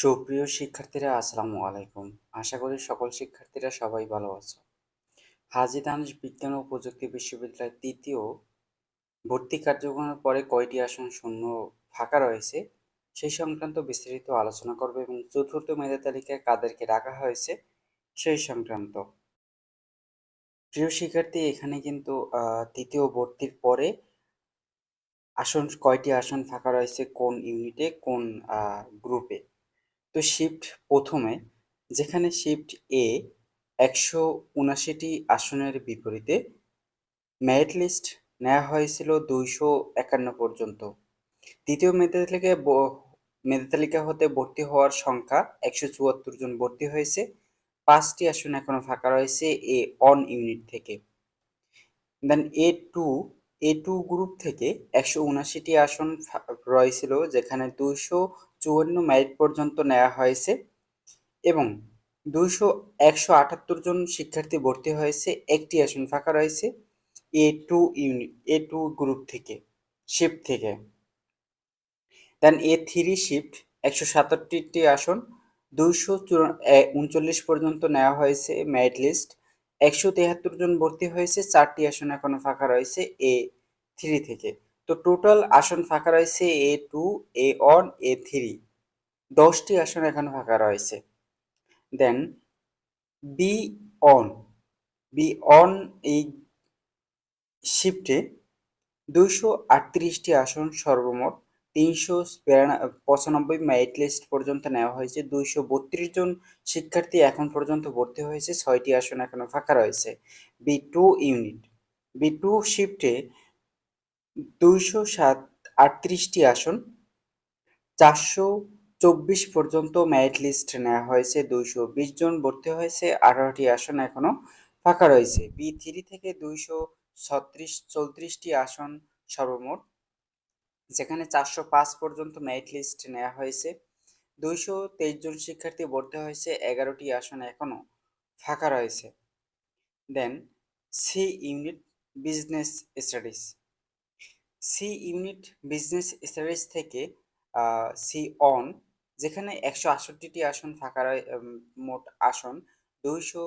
সুপ্রিয় শিক্ষার্থীরা, আসসালামু আলাইকুম। আশা করি সকল শিক্ষার্থীরা সবাই ভালো আছো। হাজী দানেশ বিজ্ঞান ও প্রযুক্তি বিশ্ববিদ্যালয়ের তৃতীয় ভর্তি কার্যক্রমের পরে কয়টি আসন শূন্য ফাঁকা রয়েছে সেই সংক্রান্ত বিস্তারিত আলোচনা করবে এবং চতুর্থ মেধা তালিকায় কাদেরকে রাখা হয়েছে সেই সংক্রান্ত। প্রিয় শিক্ষার্থী, এখানে কিন্তু তৃতীয় ভর্তির পরে আসন, কয়টি আসন ফাঁকা রয়েছে, কোন ইউনিটে, কোন গ্রুপে? তো শিফট প্রথমে, যেখানে শিফট এ একশো উনাশিটি আসনের বিপরীতে মেরিট লিস্ট নেওয়া হয়েছিল দুইশো একান্ন পর্যন্ত। দ্বিতীয় মেধা তালিকায় ব- মেধা তালিকা হতে ভর্তি হওয়ার সংখ্যা একশো চুয়াত্তর জন ভর্তি হয়েছে, পাঁচটি আসন এখনও ফাঁকা রয়েছে এ অন ইউনিট থেকে। Then A two A two group থেকে একশো উনাশিটি আসন রয়েছিল যেখানে দুইশো চুয়ান্ন মেরিট পর্যন্ত নেওয়া হয়েছে এবং দুইশো একশো আটাত্তর জন শিক্ষার্থী ভর্তি হয়েছে। একটি আসন ফাঁকা রয়েছে A two unit A two group থেকে শিফট থেকে। দেন এ থ্রি শিফট একশো সাতাত্তরটি আসন, দুইশো উনচল্লিশ পর্যন্ত নেওয়া হয়েছে মেরিট লিস্ট একশো তেহাত্তর জন ভর্তি হয়েছে, চারটি আসন এখনও ফাঁকা রয়েছে এ থ্রি থেকে। তো টোটাল আসন ফাঁকা রয়েছে A two A one A three দশটি আসন এখনও ফাঁকা রয়েছে। Then B one B one এই শিফটে দুইশো আটত্রিশটি আসন সর্বমোট, তিনশো পঁচানব্বই মেরিট লিস্ট পর্যন্ত নেওয়া হয়েছে, দুইশো বত্রিশ জন শিক্ষার্থী এখন পর্যন্ত ভর্তি হয়েছে, ছয়টি আসন এখনও ফাঁকা রয়েছে। B two unit B two শিফটে দুইশো সাত, আটত্রিশটি আসন। চারশো চব্বিশ পর্যন্ত মেরিট লিস্ট নেওয়া হয়েছে, দুইশো বিশ জন ভর্তি হয়েছে, আঠারোটি আসন এখনও ফাঁকা রয়েছে। বি থ্রি থেকে দুইশো ছত্রিশ, চৌত্রিশটি আসন সর্বমোট, যেখানে চারশো পাঁচ পর্যন্ত মেরিট লিস্ট নেওয়া হয়েছে। দুইশো তেইশ জন শিক্ষার্থী ভর্তি হয়েছে, এগারোটি আসন এখনও ফাঁকা রয়েছে। Then C unit business studies C unit business studies থেকে সি অন, যেখানে একশো আটষট্টিটি আসন ফাঁকা মোট আসন, দুইশো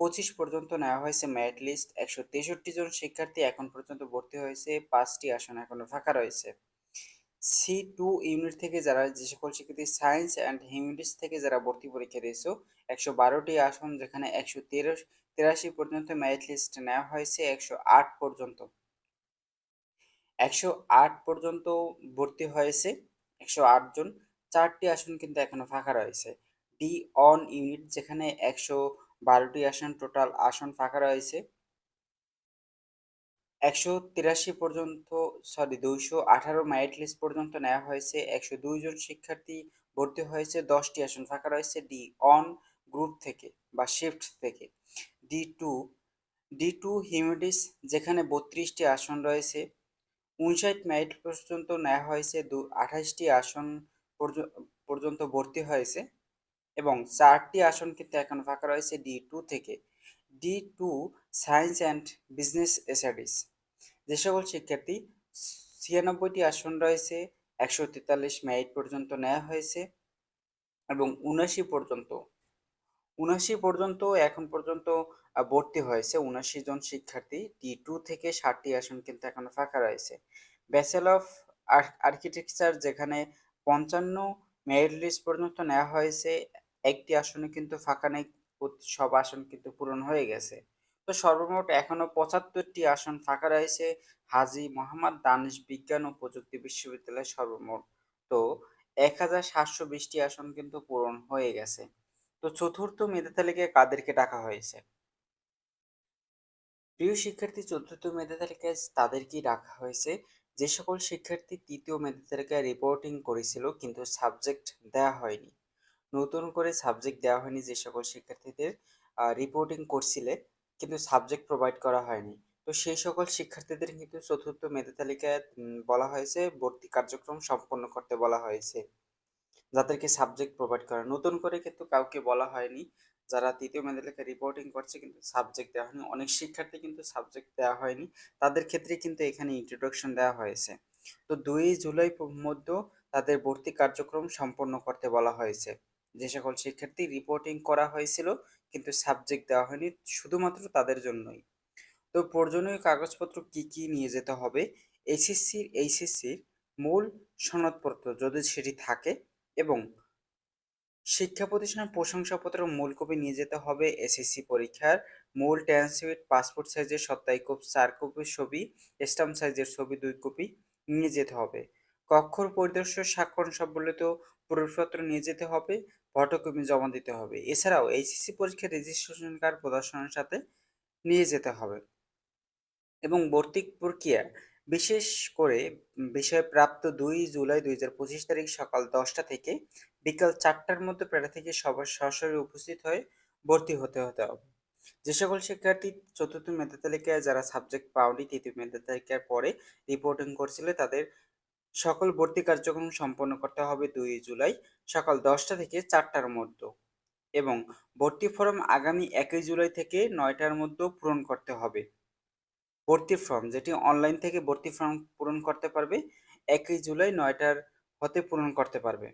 পঁচিশ পর্যন্ত নেওয়া হয়েছে মেরিট লিস্ট একশো তেষট্টি জন শিক্ষার্থী এখন পর্যন্ত ভর্তি হয়েছে, পাঁচটি আসন এখনও ফাঁকা রয়েছে। সি টু ইউনিট থেকে যারা, যে সকল শিক্ষার্থী সায়েন্স অ্যান্ড হিউম্যানিটিস থেকে যারা ভর্তি পরীক্ষা দিয়েছ, একশো বারোটি আসন যেখানে একশো তেরো, তেরাশি পর্যন্ত মেরিট লিস্ট নেওয়া হয়েছে, একশো আট পর্যন্ত। একশো আট পর্যন্ত ভর্তি হয়েছে, একশো আট জন। চারটি আসন কিন্তু এখনও ফাঁকা রয়েছে। ডি অন ইউনিট, যেখানে একশো বারোটি আসন, টোটাল আসন ফাঁকা রয়েছে। একশো তিরাশি পর্যন্ত, সরি, দুইশো আঠারো মেরিট লিস্ট পর্যন্ত নেওয়া হয়েছে। একশো দুইজন শিক্ষার্থী ভর্তি হয়েছে, দশটি আসন ফাঁকা রয়েছে ডি অন গ্রুপ থেকে বা শিফট থেকে। D two D two humanities যেখানে বত্রিশটি আসন রয়েছে। উনষাট মেরিট পর্যন্ত নেওয়া হয়েছে, দু, আঠাশটি আসন পর্য- পর্যন্ত ভর্তি হয়েছে এবং চারটি আসন কিন্তু এখন ফাঁকা রয়েছে ডি টু থেকে। D two science and business studies যে সকল শিক্ষার্থী ছিয়ানব্বইটি আসন রয়েছে, একশো তেতাল্লিশ মেরিট পর্যন্ত নেওয়া হয়েছে এবং উনাশি পর্যন্ত উনাশি পর্যন্ত, এখন পর্যন্ত ভর্তি হয়েছে। উনাশি জন শিক্ষার্থী টি টু থেকে ষাটটি আসন কিন্তু এখনও ফাঁকা রয়েছে। ব্যাচেল অফ আর্কিটেকচার যেখানে পঞ্চান্ন মেরিট লিস্ট পর্যন্ত নেওয়া হয়েছে, একটি আসনে কিন্তু ফাঁকা নেই সব আসন কিন্তু পূরণ হয়ে গেছে। তো সর্বমোট এখনও পঁচাত্তরটি আসন ফাঁকা রয়েছে, হাজী মোহাম্মদ দানিশ বিজ্ঞান ও প্রযুক্তি বিশ্ববিদ্যালয় সর্বমোট। তো এক হাজার সাতশো বিশটি আসন কিন্তু পূরণ হয়ে গেছে। তো চতুর্থ মেধা তালিকায় কাদেরকে ডাকা হয়েছে? প্রিয় শিক্ষার্থী, চতুর্থ মেধা তালিকায় তাদেরকেই রাখা হয়েছে। যে সকল শিক্ষার্থী তৃতীয় মেধা তালিকায় রিপোর্টিং করেছিল কিন্তু সাবজেক্ট দেওয়া হয়নি। নতুন করে সাবজেক্ট দেওয়া হয়নি যে সকল শিক্ষার্থীদের রিপোর্টিং করছিলে কিন্তু সাবজেক্ট প্রোভাইড করা হয়নি। তো সেই সকল শিক্ষার্থীদের কিন্তু চতুর্থ মেধা তালিকায় বলা হয়েছে, ভর্তি কার্যক্রম সম্পন্ন করতে বলা হয়েছে। যাদেরকে সাবজেক্ট প্রোভাইড করা। নতুন করে কিন্তু কাউকে বলা হয়নি। যারা তৃতীয় মেধালিকা রিপোর্টিং করছে কিন্তু সাবজেক্ট দেওয়া হয়নি। অনেক শিক্ষার্থী কিন্তু সাবজেক্ট দেওয়া হয়নি। তাদের ক্ষেত্রে কিন্তু এখানে ইন্ট্রোডাকশন দেওয়া হয়েছে। তো দুই জুলাই মধ্যে তাদের ভর্তি কার্যক্রম সম্পন্ন করতে বলা হয়েছে। যে সকল শিক্ষার্থী রিপোর্টিং করা হয়েছিল কিন্তু সাবজেক্ট দেওয়া হয়নি, শুধুমাত্র তাদের জন্যই। তো প্রয়োজনীয় কাগজপত্র কি কি নিয়ে যেতে হবে? এসএসসির এইচএসসির মূল সনদপত্র যদি সেটি থাকে এবং শিক্ষা প্রতিষ্ঠানের প্রশংসাপত্র মূল কপি নিয়ে যেতে হবে এসএসসি পরীক্ষার। মূল ট্রান্সক্রিপ্ট পাসপোর্ট সাইজের সত্তাই কপি, চার কপির ছবি স্টাম্প সাইজের ছবি দুই কপি নিয়ে যেতে হবে। কক্ষর পরিদর্শক স্বাক্ষর সম্বলিত প্রবেশপত্র নিয়ে যেতে হবে, ফটোকপি জমা দিতে হবে। এছাড়াও এইচএসসি পরীক্ষার রেজিস্ট্রেশন কার্ড প্রদর্শনের সাথে নিয়ে যেতে হবে। এবং ভর্তি প্রক্রিয়া বিশেষ করে বিষয়ে প্রাপ্ত দুই জুলাই দুই হাজার পঁচিশ তারিখ সকাল দশটা থেকে বিকাল চারটার মধ্যে প্রার্থীকে সবার সরাসরি উপস্থিত হয়ে ভর্তি হতে হতে হবে। যে সকল শিক্ষার্থী চতুর্থ মেধা তালিকায় যারা সাবজেক্ট পাওনি, তৃতীয় মেধা তালিকার পরে রিপোর্টিং করছিল, তাদের সকল ভর্তি কার্যক্রম সম্পন্ন করতে হবে দুই জুলাই সকাল দশটা থেকে চারটার মধ্যে এবং ভর্তি ফর্ম আগামী একই জুলাই থেকে নয়টার মধ্যে পূরণ করতে হবে। ভর্তি ফর্ম, যেটি অনলাইন থেকে ভর্তি ফর্ম পূরণ করতে পারবে, একই জুলাই নয়টার হতে পূরণ করতে পারবে।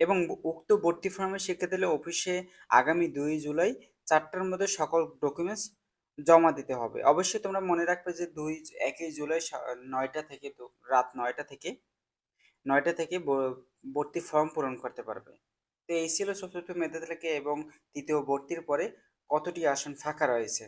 এবং উক্ত ভর্তি ফর্মে শিক্ষার্থীদের অফিসে আগামী দুই জুলাই চারটার মধ্যে সকল ডকুমেন্টস জমা দিতে হবে। অবশ্যই তোমরা মনে রাখবে যে দুই, একই জুলাই নয়টা থেকে রাত নয়টা থেকে নয়টা থেকে ভর্তি ফর্ম পূরণ করতে পারবে। তো এই ছিল চতুর্থ মেধা থেকে এবং তৃতীয় ভর্তির পরে কতটি আসন ফাঁকা রয়েছে।